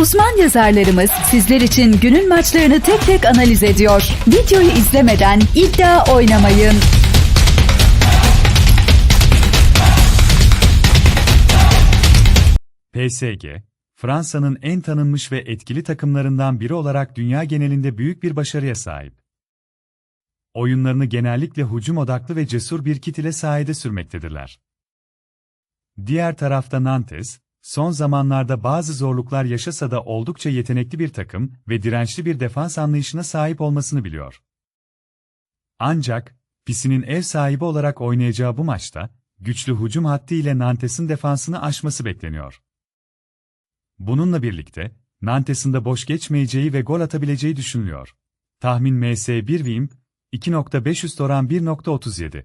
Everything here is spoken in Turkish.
Uzman yazarlarımız sizler için günün maçlarını tek tek analiz ediyor. Videoyu izlemeden iddia oynamayın. PSG, Fransa'nın en tanınmış ve etkili takımlarından biri olarak dünya genelinde büyük bir başarıya sahip. Oyunlarını genellikle hücum odaklı ve cesur bir kit ile sahada sürmektedirler. Diğer tarafta Nantes, son zamanlarda bazı zorluklar yaşasa da oldukça yetenekli bir takım ve dirençli bir defans anlayışına sahip olmasını biliyor. Ancak, Pisi'nin ev sahibi olarak oynayacağı bu maçta, güçlü hücum hattı ile Nantes'in defansını aşması bekleniyor. Bununla birlikte, Nantes'in de boş geçmeyeceği ve gol atabileceği düşünülüyor. Tahmin MS1 Vim, 2.500 oran 1.37.